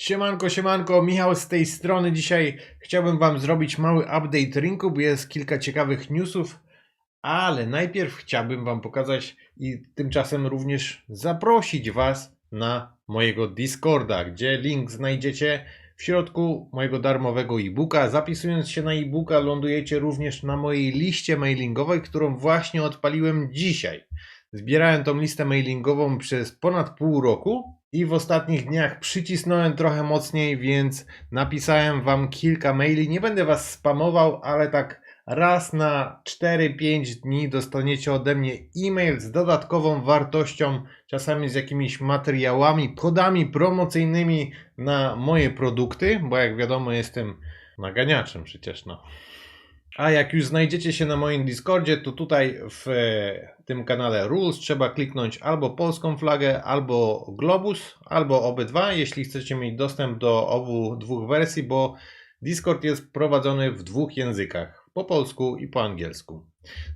Siemanko, siemanko, Michał z tej strony. Dzisiaj chciałbym Wam zrobić mały update rynku, bo jest kilka ciekawych newsów, ale najpierw chciałbym Wam pokazać i tymczasem również zaprosić Was na mojego Discorda, gdzie link znajdziecie w środku mojego darmowego e-booka. Zapisując się na e-booka, lądujecie również na mojej liście mailingowej, którą właśnie odpaliłem dzisiaj. Zbierałem tą listę mailingową przez ponad pół roku i w ostatnich dniach przycisnąłem trochę mocniej, więc napisałem wam kilka maili. Nie będę was spamował, ale tak raz na 4-5 dni dostaniecie ode mnie e-mail z dodatkową wartością, czasami z jakimiś materiałami, kodami promocyjnymi na moje produkty, bo jak wiadomo jestem naganiaczem przecież no. A jak już znajdziecie się na moim Discordzie, to tutaj w e, tym kanale Rules trzeba kliknąć albo polską flagę, albo globus, albo obydwa, jeśli chcecie mieć dostęp do obu dwóch wersji, bo Discord jest prowadzony w dwóch językach, po polsku i po angielsku.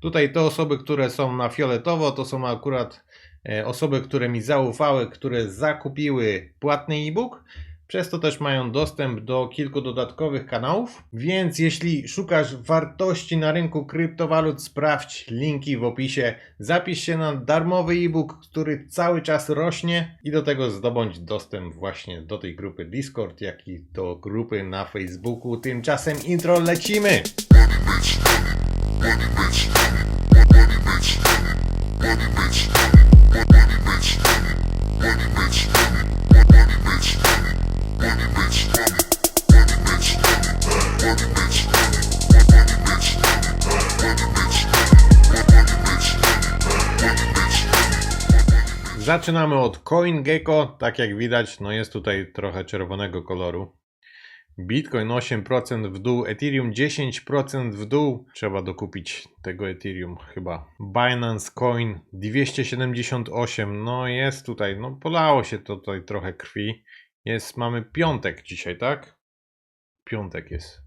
Tutaj te osoby, które są na fioletowo, to są akurat e, osoby, które mi zaufały, które zakupiły płatny e-book, przez to też mają dostęp do kilku dodatkowych kanałów. Więc jeśli szukasz wartości na rynku kryptowalut, sprawdź linki w opisie. Zapisz się na darmowy e-book, który cały czas rośnie i do tego zdobądź dostęp właśnie do tej grupy Discord, jak i do grupy na Facebooku. Tymczasem intro lecimy! Zaczynamy od CoinGecko. Tak jak widać, no jest tutaj trochę czerwonego koloru. Bitcoin 8% w dół, Ethereum 10% w dół. Trzeba dokupić tego Ethereum chyba. Binance Coin 278. No jest tutaj, no polało się to tutaj trochę krwi. Jest, mamy piątek dzisiaj, tak? Piątek jest.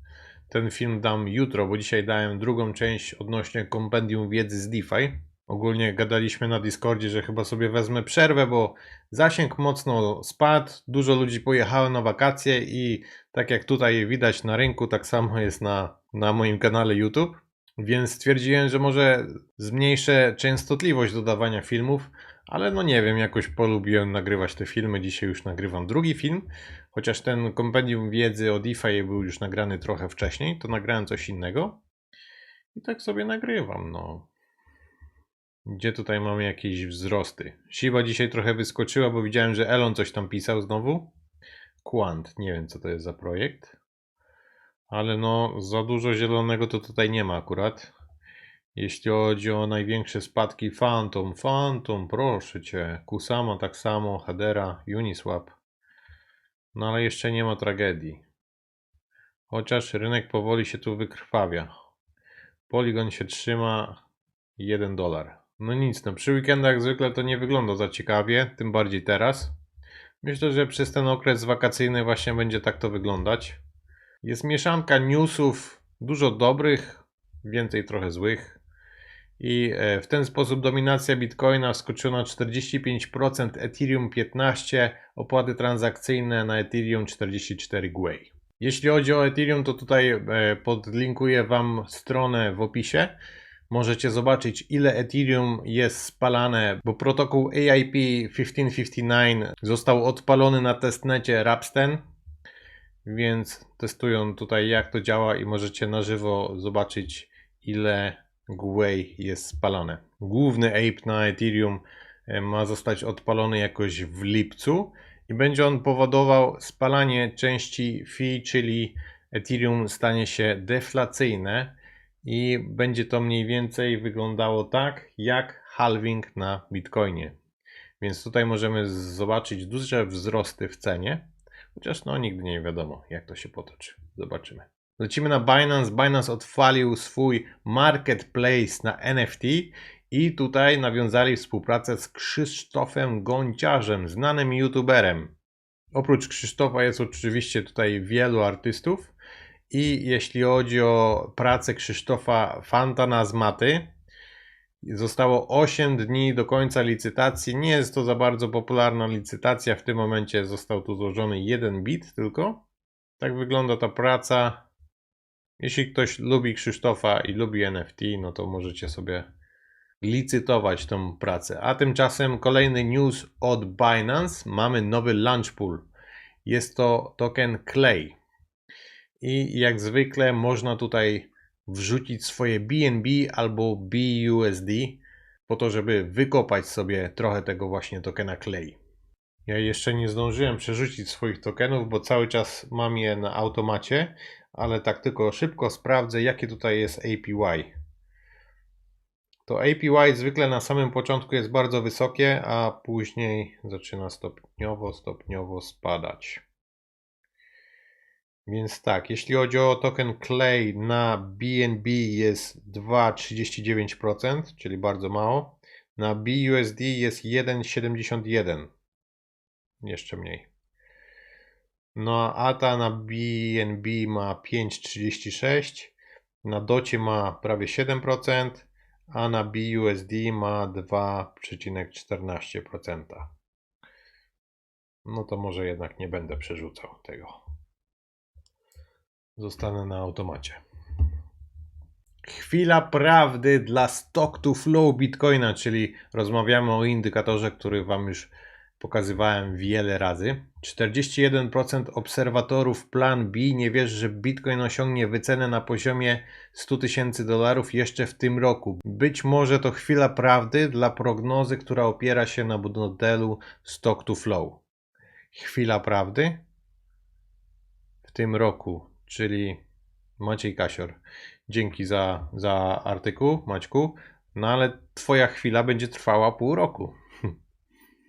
Ten film dam jutro, bo dzisiaj dałem drugą część odnośnie kompendium wiedzy z DeFi. Ogólnie gadaliśmy na Discordzie, że chyba sobie wezmę przerwę, bo zasięg mocno spadł, dużo ludzi pojechało na wakacje i tak jak tutaj widać na rynku, tak samo jest na, na moim kanale YouTube. Więc stwierdziłem, że może zmniejszę częstotliwość dodawania filmów, ale no nie wiem, jakoś polubiłem nagrywać te filmy. Dzisiaj już nagrywam drugi film, chociaż ten kompendium wiedzy o DeFi był już nagrany trochę wcześniej, to nagrałem coś innego. I tak sobie nagrywam, no. Gdzie tutaj mamy jakieś wzrosty? Shiba dzisiaj trochę wyskoczyła, bo widziałem, że Elon coś tam pisał znowu. Quant, nie wiem co to jest za projekt. Ale no, za dużo zielonego to tutaj nie ma akurat. Jeśli chodzi o największe spadki, Phantom, Phantom, proszę cię. Kusama tak samo, Hedera, Uniswap. No ale jeszcze nie ma tragedii. Chociaż rynek powoli się tu wykrwawia. Polygon się trzyma 1 dolar. No nic, no przy weekendach zwykle to nie wygląda za ciekawie, tym bardziej teraz. Myślę, że przez ten okres wakacyjny właśnie będzie tak to wyglądać. Jest mieszanka newsów, dużo dobrych, więcej trochę złych. I e, w ten sposób dominacja Bitcoina wskoczyła na 45%, Ethereum 15%, opłaty transakcyjne na Ethereum 44 Gwei. Jeśli chodzi o Ethereum, to tutaj e, podlinkuję Wam stronę w opisie. Możecie zobaczyć, ile Ethereum jest spalane, bo protokół AIP 1559 został odpalony na testnecie Rapsten, więc testują tutaj, jak to działa, i możecie na żywo zobaczyć, ile Gwei jest spalane. Główny ape na Ethereum e, ma zostać odpalony jakoś w lipcu i będzie on powodował spalanie części Fi, czyli Ethereum stanie się deflacyjne i będzie to mniej więcej wyglądało tak jak halving na Bitcoinie. Więc tutaj możemy zobaczyć duże wzrosty w cenie, chociaż no nigdy nie wiadomo jak to się potoczy. Zobaczymy. Lecimy na Binance. Binance odpalił swój marketplace na NFT i tutaj nawiązali współpracę z Krzysztofem Gonciarzem, znanym youtuberem. Oprócz Krzysztofa jest oczywiście tutaj wielu artystów i jeśli chodzi o pracę Krzysztofa Fantana z Maty, Zostało 8 dni do końca licytacji. Nie jest to za bardzo popularna licytacja. W tym momencie został tu złożony jeden bit tylko. Tak wygląda ta praca. Jeśli ktoś lubi Krzysztofa i lubi NFT, no to możecie sobie licytować tą pracę. A tymczasem kolejny news od Binance. Mamy nowy launch pool. Jest to token Clay. I jak zwykle można tutaj wrzucić swoje BNB albo BUSD po to, żeby wykopać sobie trochę tego właśnie tokena Clay. Ja jeszcze nie zdążyłem przerzucić swoich tokenów, bo cały czas mam je na automacie, ale tak tylko szybko sprawdzę, jakie tutaj jest APY. To APY zwykle na samym początku jest bardzo wysokie, a później zaczyna stopniowo, stopniowo spadać. Więc tak, jeśli chodzi o token Clay na BNB jest 2,39%, czyli bardzo mało. Na BUSD jest 1,71. Jeszcze mniej. No a ATA na BNB ma 5,36. Na DOCie ma prawie 7%, a na BUSD ma 2,14%. No to może jednak nie będę przerzucał tego zostanę na automacie. Chwila prawdy dla stock to flow Bitcoina, czyli rozmawiamy o indykatorze, który Wam już pokazywałem wiele razy. 41% obserwatorów plan B nie wierzy, że Bitcoin osiągnie wycenę na poziomie 100 tysięcy dolarów jeszcze w tym roku. Być może to chwila prawdy dla prognozy, która opiera się na modelu stock to flow. Chwila prawdy w tym roku czyli Maciej Kasior. Dzięki za, za artykuł, Maćku. No ale twoja chwila będzie trwała pół roku.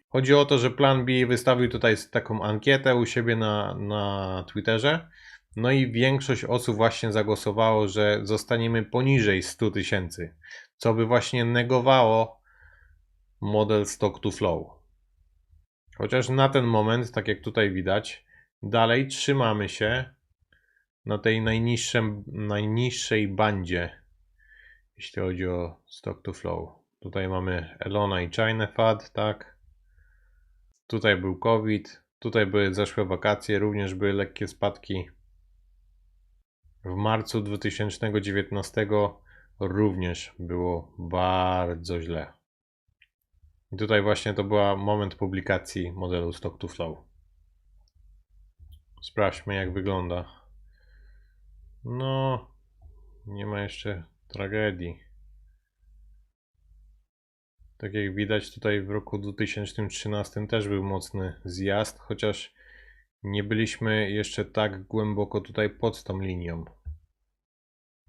Chodzi o to, że Plan B wystawił tutaj taką ankietę u siebie na, na Twitterze. No i większość osób właśnie zagłosowało, że zostaniemy poniżej 100 tysięcy, co by właśnie negowało model stock to flow. Chociaż na ten moment, tak jak tutaj widać, dalej trzymamy się na tej najniższej bandzie, jeśli chodzi o stock to flow. Tutaj mamy Elona i China FAD, tak. Tutaj był COVID, tutaj były zeszłe wakacje, również były lekkie spadki. W marcu 2019 również było bardzo źle. I tutaj właśnie to był moment publikacji modelu Stock to Flow. Sprawdźmy jak wygląda. No, nie ma jeszcze tragedii. Tak jak widać tutaj w roku 2013 też był mocny zjazd, chociaż nie byliśmy jeszcze tak głęboko tutaj pod tą linią.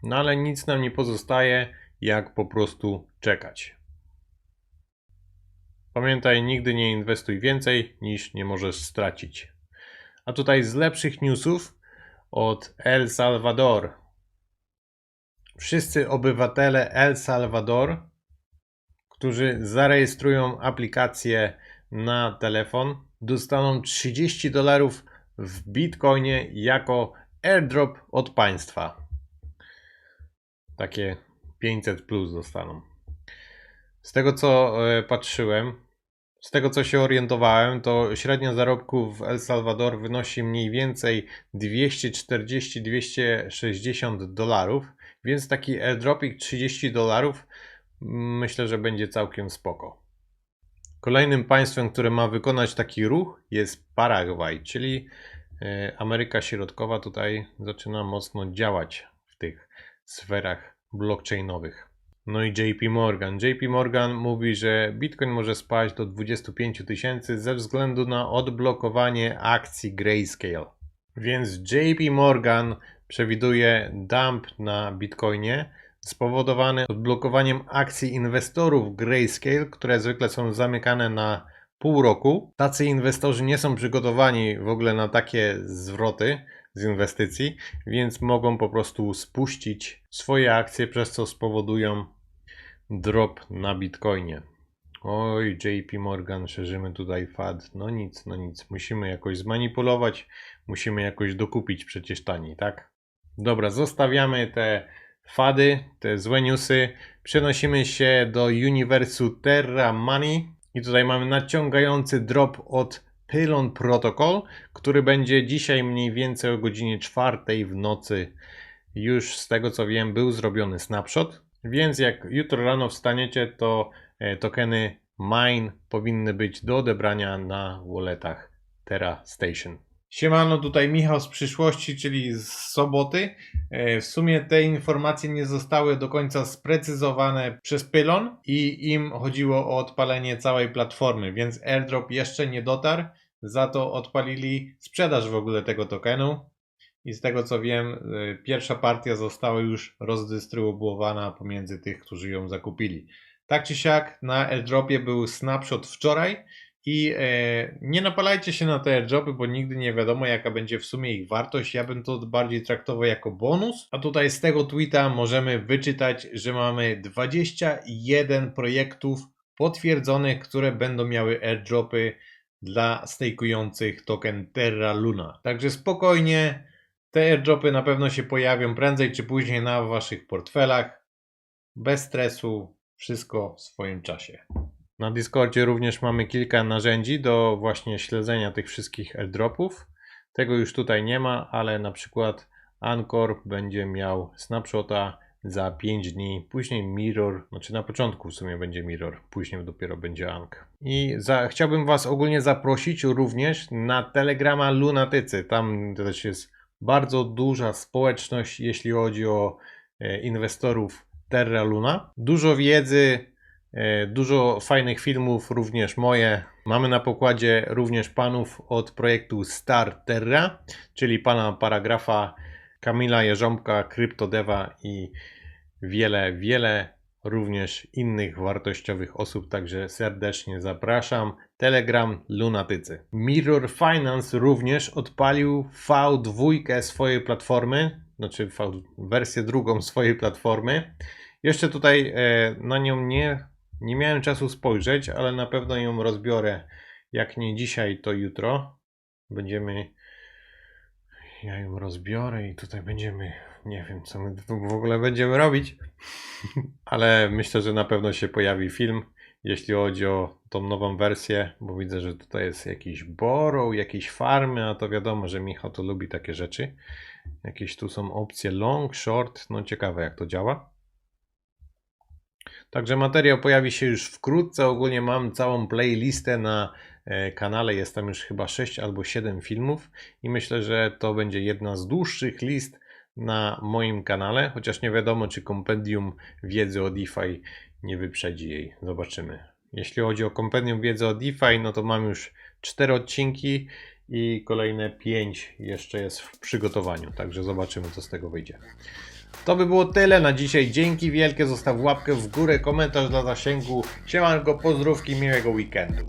No ale nic nam nie pozostaje, jak po prostu czekać. Pamiętaj, nigdy nie inwestuj więcej niż nie możesz stracić. A tutaj z lepszych newsów od El Salvador. Wszyscy obywatele El Salvador, którzy zarejestrują aplikację na telefon, dostaną 30 dolarów w bitcoinie jako airdrop od państwa. Takie 500 plus dostaną. Z tego co e, patrzyłem, z tego co się orientowałem, to średnia zarobków w El Salvador wynosi mniej więcej 240-260 dolarów, więc taki airdropik 30 dolarów myślę, że będzie całkiem spoko. Kolejnym państwem, które ma wykonać taki ruch jest Paragwaj, czyli e, Ameryka Środkowa tutaj zaczyna mocno działać w tych sferach blockchainowych. No i JP Morgan. JP Morgan mówi, że Bitcoin może spaść do 25 tysięcy ze względu na odblokowanie akcji Grayscale. Więc JP Morgan przewiduje dump na Bitcoinie spowodowany odblokowaniem akcji inwestorów Grayscale, które zwykle są zamykane na pół roku. Tacy inwestorzy nie są przygotowani w ogóle na takie zwroty z inwestycji, więc mogą po prostu spuścić swoje akcje, przez co spowodują drop na Bitcoinie. Oj, JP Morgan, szerzymy tutaj FAD. No nic, no nic. Musimy jakoś zmanipulować, musimy jakoś dokupić przecież taniej, tak? Dobra, zostawiamy te fady, te złe newsy, przenosimy się do uniwersu Terra Money i tutaj mamy nadciągający drop od Pylon Protocol, który będzie dzisiaj mniej więcej o godzinie 4 w nocy. Już z tego co wiem, był zrobiony snapshot, więc jak jutro rano wstaniecie, to e, tokeny Mine powinny być do odebrania na walletach Terra Station. Siemano, tutaj Michał z przyszłości, czyli z soboty. E, W sumie te informacje nie zostały do końca sprecyzowane przez Pylon i im chodziło o odpalenie całej platformy, więc airdrop jeszcze nie dotarł. Za to odpalili sprzedaż w ogóle tego tokenu. I z tego co wiem, y, pierwsza partia została już rozdystrybuowana pomiędzy tych, którzy ją zakupili. Tak czy siak, na airdropie był snapshot wczoraj i e, nie napalajcie się na te airdropy, bo nigdy nie wiadomo, jaka będzie w sumie ich wartość. Ja bym to bardziej traktował jako bonus. A tutaj z tego tweeta możemy wyczytać, że mamy 21 projektów potwierdzonych, które będą miały airdropy dla stejkujących token Terra Luna. Także spokojnie, te airdropy na pewno się pojawią prędzej czy później na waszych portfelach. Bez stresu, wszystko w swoim czasie. Na Discordzie również mamy kilka narzędzi do właśnie śledzenia tych wszystkich airdropów. Tego już tutaj nie ma, ale na przykład Anchor będzie miał snapshota za 5 dni, później Mirror, znaczy na początku w sumie będzie Mirror, później dopiero będzie Ank. I za, chciałbym Was ogólnie zaprosić również na Telegrama Lunatycy. Tam też jest bardzo duża społeczność, jeśli chodzi o e, inwestorów Terra Luna. Dużo wiedzy, dużo fajnych filmów, również moje. Mamy na pokładzie również panów od projektu Star Terra, czyli pana paragrafa Kamila Jerząbka, Kryptodeva i wiele, wiele również innych wartościowych osób, także serdecznie zapraszam. Telegram Lunatycy. Mirror Finance również odpalił V2 swojej platformy, znaczy V, wersję drugą swojej platformy. Jeszcze tutaj e, na nią nie, nie miałem czasu spojrzeć, ale na pewno ją rozbiorę. Jak nie dzisiaj, to jutro. Będziemy. Ja ją rozbiorę i tutaj będziemy. Nie wiem, co my tu w ogóle będziemy robić. ale myślę, że na pewno się pojawi film, jeśli chodzi o tą nową wersję, bo widzę, że tutaj jest jakiś borrow, jakieś farmy, a to wiadomo, że Michał to lubi takie rzeczy. Jakieś tu są opcje long, short, no ciekawe jak to działa. Także materiał pojawi się już wkrótce. Ogólnie mam całą playlistę na e, kanale. Jest tam już chyba 6 albo 7 filmów i myślę, że to będzie jedna z dłuższych list na moim kanale, chociaż nie wiadomo, czy kompendium wiedzy o DeFi nie wyprzedzi jej. Zobaczymy. Jeśli chodzi o kompendium wiedzy o DeFi, no to mam już 4 odcinki i kolejne 5 jeszcze jest w przygotowaniu. Także zobaczymy, co z tego wyjdzie. To by było tyle na dzisiaj. Dzięki wielkie. Zostaw łapkę w górę, komentarz dla zasięgu. Siemanko, pozdrówki, miłego weekendu.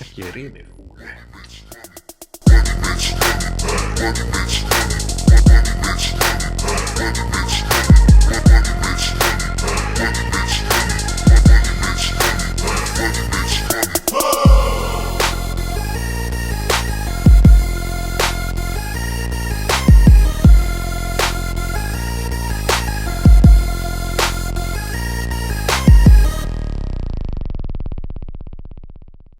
Jakie rymy w ogóle.